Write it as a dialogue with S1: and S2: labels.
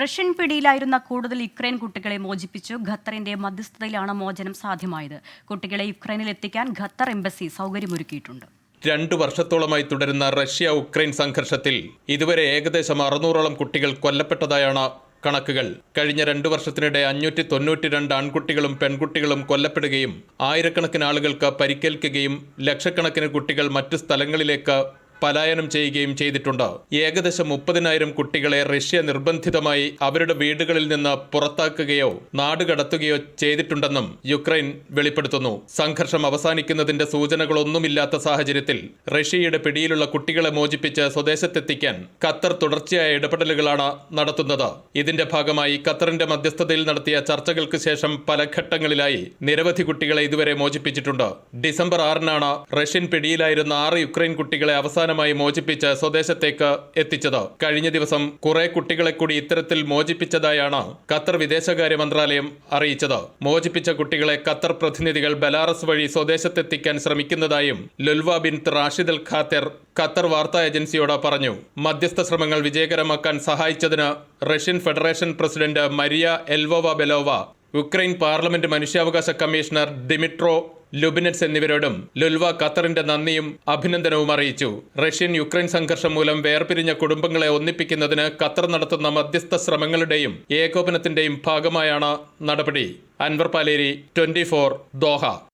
S1: Russian പിടിയിലായിരുന്ന കൂടുതൽ Ukraine കുട്ടികളെ മോചിപ്പിച്ചു. ഖത്തറിന്റെ മധ്യസ്ഥതയിലാണ് മോചനം സാധ്യമായത്. കുട്ടികളെ യുക്രൈനിൽ എത്തിക്കാൻ ഖത്തർ എംബസി സൗകര്യമൊരുക്കിയിട്ടുണ്ട്.
S2: രണ്ടു വർഷത്തോളമായി തുടരുന്ന റഷ്യ ഉക്രൈൻ സംഘർഷത്തിൽ ഇതുവരെ ഏകദേശം അറുന്നൂറോളം കുട്ടികൾ കൊല്ലപ്പെട്ടതായാണ് കണക്കുകൾ. കഴിഞ്ഞ രണ്ടു വർഷത്തിനിടെ അഞ്ഞൂറ്റി തൊണ്ണൂറ്റി രണ്ട് ആൺകുട്ടികളും പെൺകുട്ടികളും കൊല്ലപ്പെടുകയും ആയിരക്കണക്കിന് ആളുകൾക്ക് പരിക്കേൽക്കുകയും ലക്ഷക്കണക്കിന് കുട്ടികൾ മറ്റു സ്ഥലങ്ങളിലേക്ക് പലായനം ചെയ്യുകയും ചെയ്തിട്ടുണ്ട്. ഏകദേശം മുപ്പതിനായിരം കുട്ടികളെ റഷ്യ നിർബന്ധിതമായി അവരുടെ വീടുകളിൽ നിന്ന് പുറത്താക്കുകയോ നാടുകടത്തുകയോ ചെയ്തിട്ടുണ്ടെന്നും യുക്രൈൻ വെളിപ്പെടുത്തുന്നു. സംഘർഷം അവസാനിക്കുന്നതിന്റെ സൂചനകളൊന്നുമില്ലാത്ത സാഹചര്യത്തിൽ റഷ്യയുടെ പിടിയിലുള്ള കുട്ടികളെ മോചിപ്പിച്ച് സ്വദേശത്തെത്തിക്കാൻ ഖത്തർ തുടർച്ചയായ ഇടപെടലുകളാണ് നടത്തുന്നത്. ഇതിന്റെ ഭാഗമായി ഖത്തറിന്റെ മധ്യസ്ഥതയിൽ നടത്തിയ ചർച്ചകൾക്ക് ശേഷം പല ഘട്ടങ്ങളിലായി നിരവധി കുട്ടികളെ ഇതുവരെ മോചിപ്പിച്ചിട്ടുണ്ട്. ഡിസംബർ ആറിനാണ് റഷ്യൻ പിടിയിലായിരുന്ന ആറ് യുക്രൈൻ കുട്ടികളെ അവസാനമായി മോചിപ്പിച്ച് സ്വദേശത്തേക്ക് എത്തിച്ചത്. കഴിഞ്ഞ ദിവസം കുറെ കുട്ടികളെ കൂടി ഇത്തരത്തിൽ മോചിപ്പിച്ചതായാണ് ഖത്തർ വിദേശകാര്യ മന്ത്രാലയം അറിയിച്ചത്. മോചിപ്പിച്ച കുട്ടികളെ ഖത്തർ പ്രതിനിധികൾ ബലാറസ് വഴി സ്വദേശത്തെത്തിക്കാൻ ശ്രമിക്കുന്നതായും Lolwah bin Rashid Al Khater Qatar വാർത്താ ഏജൻസിയോട് പറഞ്ഞു. മധ്യസ്ഥ ശ്രമങ്ങൾ വിജയകരമാക്കാൻ സഹായിച്ചതിന് Russian Federation president Maria Lvova Belova Ukraine parliament മനുഷ്യാവകാശ കമ്മീഷണർ ദിമിട്രോ ലുബിനറ്റ്സ് എന്നിവരോടും ലുൽവ ഖത്തറിന്റെ നന്ദിയും അഭിനന്ദനവും അറിയിച്ചു. റഷ്യൻ യുക്രൈൻ സംഘർഷം മൂലം വേർപിരിഞ്ഞ കുടുംബങ്ങളെ ഒന്നിപ്പിക്കുന്നതിന് ഖത്തർ നടത്തുന്ന മധ്യസ്ഥ ശ്രമങ്ങളുടെയും ഏകോപനത്തിന്റെയും ഭാഗമായാണ് നടപടി. Anwar Paleri twenty four Doha.